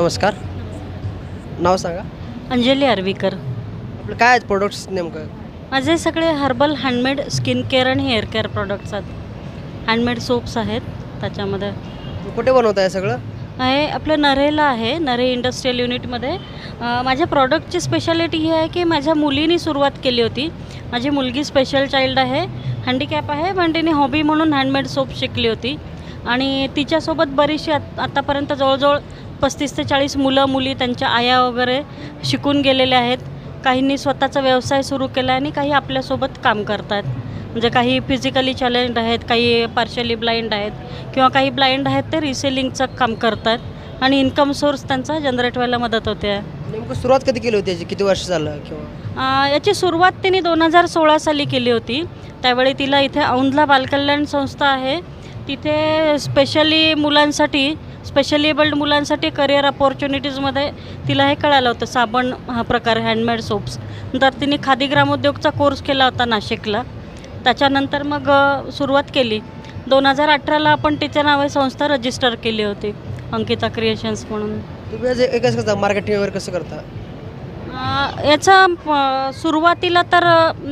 नमस्कार. नाव सांगा. अंजली आर्वीकर. आपलं काय आहेत प्रोडक्ट्स नेमकं? माझे सगळे हर्बल हँडमेड स्किन केअर आणि हेअर केअर प्रॉडक्ट्स आहेत. हँडमेड सोप्स आहेत त्याच्यामध्ये. कुठे बनवताय सगळं? आहे आपलं नरेला आहे नरे इंडस्ट्रियल युनिटमध्ये माझ्या प्रॉडक्टची स्पेशालिटी ही आहे की माझ्या मुलीनी सुरुवात केली होती. माझी मुलगी स्पेशल चाइल्ड आहे हँडिकॅप आहे पण तिने हॉबी म्हणून हँडमेड सोप शिकली होती. आणि तिच्यासोबत बरीचशी आत आतापर्यंत जवळजवळ पस्तीस ते चाळीस मुलं मुली त्यांच्या आया वगैरे शिकून गेलेल्या आहेत. काहींनी स्वतःचा व्यवसाय सुरू केला आणि काही आपल्यासोबत काम करत आहेत म्हणजे काही फिजिकली चॅलेंज आहेत काही पार्शली ब्लाइंड आहेत किंवा काही ब्लाइंड आहेत ते रिसेलिंगचं काम करतात आणि इन्कम सोर्स त्यांचा जनरेट व्हायला मदत होते. नेमकं सुरुवात कधी केली होती याची? किती वर्ष झालं किंवा? याची सुरुवात तिने दोन हजार सोळा साली केली होती. त्यावेळी तिला इथे औंधला बालकल्याण संस्था आहे. तिथे स्पेशली मुलांसाठी स्पेशली एबल्ड मुलांसाठी करिअर अपॉर्च्युनिटीजमध्ये तिला हे कळालं होतं. साबण हा प्रकार हँडमेड सोप्स नंतर तिने खादी ग्रामोद्योगचा कोर्स केला होता नाशिकला. त्याच्यानंतर मग सुरुवात केली. दोन हजार अठराला आपण तिच्या नावे संस्था रजिस्टर केली होती. अंकिता क्रिएशन्स म्हणून. तुम्ही कसं करता? कसं याचा सुरुवातीला तर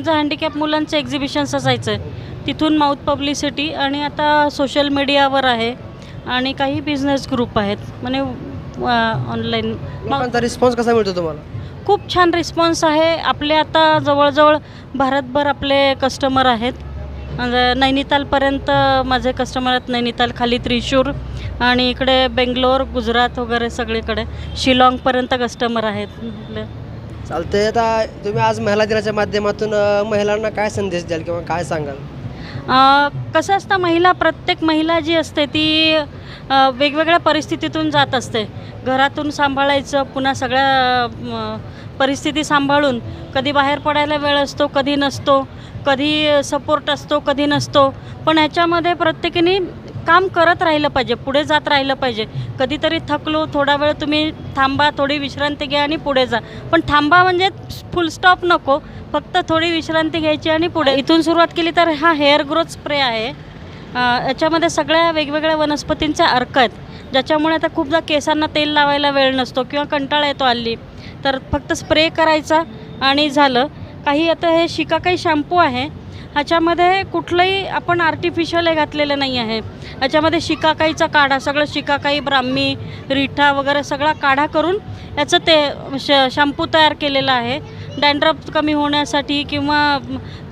जे हँडिकॅप मुलांचे एक्झिबिशन्स असायचे तिथून माउथ पब्लिसिटी आणि आता सोशल मीडियावर आहे. आणि काही बिझनेस ग्रुप आहेत. म्हणजे ऑनलाईन लोकांचा रिस्पॉन्स कसा मिळतो तुम्हाला? खूप छान रिस्पॉन्स आहे. आपले आता जवळजवळ भारतभर आपले कस्टमर आहेत. म्हणजे नैनितालपर्यंत माझे कस्टमर आहेत. नैनिताल खाली त्रिशूर आणि इकडे बेंगलोर गुजरात वगैरे सगळीकडे. शिलाँगपर्यंत कस्टमर आहेत. आपले चालतंय. आता तुम्ही आज महिला दिनाच्या माध्यमातून अं, महिलांना काय संदेश द्याल किंवा काय सांगाल? कसं असतं महिला प्रत्येक महिला जी असते ती वेगवेगळ्या परिस्थितीतून जात असते. घरातून सांभाळायचं पुन्हा सगळ्या परिस्थिती सांभाळून कधी बाहेर पडायला वेळ असतो कधी नसतो कधी सपोर्ट असतो कधी नसतो. पण ह्याच्यामध्ये प्रत्येकीने काम करत राहिलं पाहिजे पुढे जात राहिलं पाहिजे. कधीतरी थकलो थोडा वेळ तुम्ही थांबा थोडी विश्रांती घ्या आणि पुढे जा. पण थांबा म्हणजे फुल स्टॉप नको फक्त थोडी विश्रांती घ्यायची आणि पुढे. इथून सुरुवात केली तर हा हेअर ग्रोथ स्प्रे आहे. याच्यामध्ये सगळ्या वेगवेगळ्या वनस्पतींचे अर्क आहेत ज्याच्यामुळे आता खूपदा केसांना तेल लावायला वेळ नसतो किंवा कंटाळा येतो हल्ली. तर फक्त स्प्रे करायचा आणि झालं. काही आता हे शिकाकाई शॅम्पू आहे ह्याच्यामध्ये कुठलंही आपण आर्टिफिशियल हे घातलेलं नाही आहे. ह्याच्यामध्ये शिकाकाईचा काढा सगळं शिकाकाई ब्राह्मी रिठा वगैरे सगळा काढा करून याचं ते श शॅम्पू तयार केलेलं आहे. डँड्रफ कमी होण्यासाठी किंवा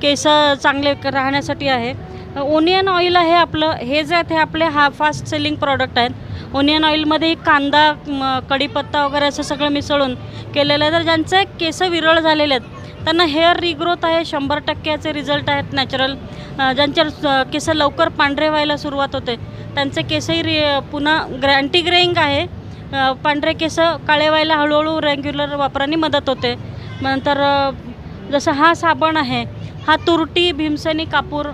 केस चांगले राहण्यासाठी आहे. ओनियन ऑइल आहे आपलं हे जे आहेत हे आपले हा फास्ट सेलिंग प्रॉडक्ट आहेत. ओनियन ऑइलमध्ये कांदा कढीपत्ता वगैरे असं सगळं मिसळून केलेलं आहे. तर ज्यांचे केस विरळ झालेले आहेत त्यांना हेअर रिग्रोथ आहे शंभर टक्क्याचे रिझल्ट आहेत नॅचरल ज्यांच्या केस लवकर पांढरे व्हायला सुरुवात होते त्यांचे केसही रि पुन्हा ग्रॅ अँटी आहे. पांढरे केस काळे व्हायला हळूहळू रेग्युलर वापराने मदत होते. नंतर जसं हा साबण आहे हा तुरटी भीमसेनी कापूर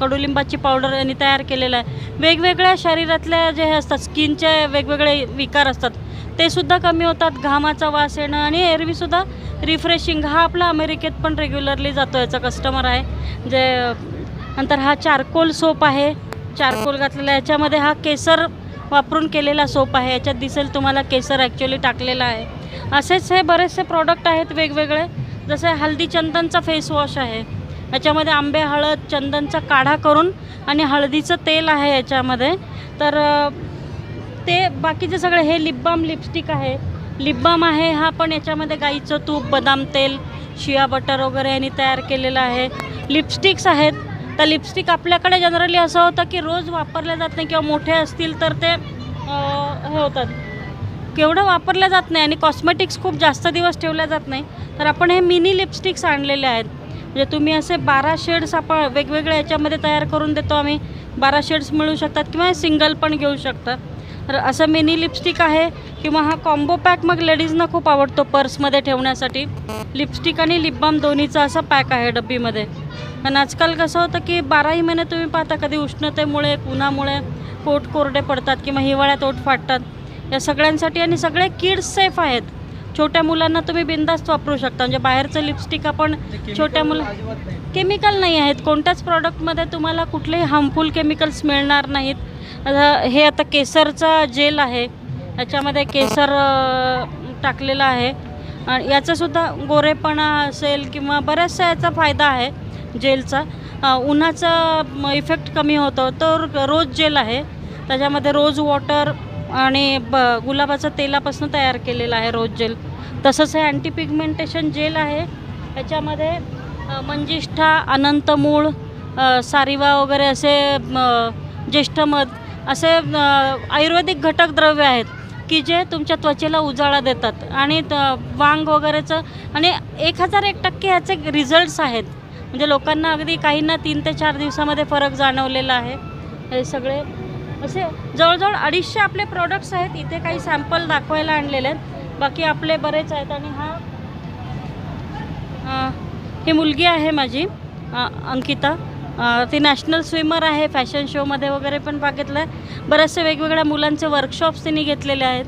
कडुलिंबाची पावडर यांनी तयार केलेला आहे. वेगवेगळ्या शरीरातल्या जे हे असतात स्किनचे वेगवेगळे विकार असतात. ते सुद्धा कमी होतात घामाचा वास येणं आणि एरवीसुद्धा रिफ्रेशिंग हा आपला अमेरिकेत पण रेग्युलरली जातो याचा कस्टमर आहे. जे नंतर हा चारकोल सोप आहे. चारकोल घातलेला याच्यामध्ये हा केसर वापरून केलेला सोप आहे. याच्यात दिसेल तुम्हाला केसर ॲक्च्युली टाकलेला आहे. असेच हे बरेचसे प्रॉडक्ट आहेत वेगवेगळे. जसे हल्दी चंदनचा फेस वॉश आहे. याच्यामध्ये आंबे हळद चंदनचा काढा करून आणि हळदीचं तेल आहे याच्यामध्ये. तर ते बाकीचे सगळे हे लिपबाम लिपस्टिक आहे. लिपबाम आहे हा पण याच्यामध्ये गाईचं तूप बदाम तेल शिया बटर वगैरे यांनी तयार केलेलं आहे. लिपस्टिक्स आहेत. तर लिपस्टिक आपल्याकडे जनरली असं होतं की रोज वापरल्या जात नाही किंवा मोठे असतील तर ते हे होतात. केवढं वापरल्या जात नाही आणि कॉस्मेटिक्स खूप जास्त दिवस ठेवल्या जात नाही. तर आपण हे मिनी लिपस्टिक्स आणलेले आहेत. म्हणजे तुम्ही असे बारा शेड्स आपण वेगवेगळ्या याच्यामध्ये तयार करून देतो आम्ही. बारा शेड्स मिळू शकतात किंवा सिंगल पण घेऊ शकतात तर असं मिनी लिपस्टिक आहे किंवा हा कॉम्बो पॅक मग लेडीजना खूप आवडतो पर्समध्ये ठेवण्यासाठी. लिपस्टिक आणि लिप बाम दोन्हीचा असा पॅक आहे डब्बीमध्ये. आणि आजकाल कसं होतं की बाराही महिने तुम्ही पाहता कधी उष्णतेमुळे उन्हामुळे पोट कोरडे पडतात किंवा हिवाळ्यात ओठ फाटतात. या सगळ्यांसाठी आणि सगळे किड्स सेफ आहेत. छोट्या मुलांना तुम्ही बिंदास्त वापरू शकता. म्हणजे बाहेरचं लिपस्टिक आपण छोट्या मुलं केमिकल नाही. आहेत. कोणत्याच प्रॉडक्टमध्ये तुम्हाला कुठलेही हार्मफुल केमिकल्स मिळणार नाहीत. आता हे आता केसरचा जेल आहे. याच्यामध्ये केसर टाकलेला टाकलेलं आहे. आणि याचासुद्धा गोरेपणा असेल किंवा बऱ्याचशा याचा फायदा आहे जेलचा. उन्हाचा इफेक्ट कमी होतो. तर रोज जेल आहे. त्याच्यामध्ये रोज वॉटर आणि ब गुलाबाचं तेलापासून तयार केलेलं आहे रोज जेल. तसंच हे अँटी पिगमेंटेशन जेल आहे. याच्यामध्ये मंजिष्ठा अनंतमूळ सारिवा वगैरे असे ज्येष्ठमध असे आयुर्वेदिक घटक द्रव्य आहेत की जे तुमच्या त्वचेला उजाळा देतात. आणि त- वांग वगैरेचं आणि एक हजार एक टक्के ह्याचे रिझल्ट्स आहेत. म्हणजे लोकांना अगदी काहींना तीन ते चार दिवसामध्ये फरक जाणवलेला आहे. हे सगळे असे जवळजवळ अडीचशे आपले प्रॉडक्ट्स आहेत. इथे काही सॅम्पल दाखवायला आणलेले आहेत. बाकी आपले बरेच आहेत. आणि हा ही मुलगी आहे माझी अंकिता. ती नॅशनल स्विमर आहे फॅशन शोमध्ये वगैरे पण बघितलं आहे बऱ्याचशा वेगवेगळ्या मुलांचे वर्कशॉप्स तिने घेतलेले आहेत.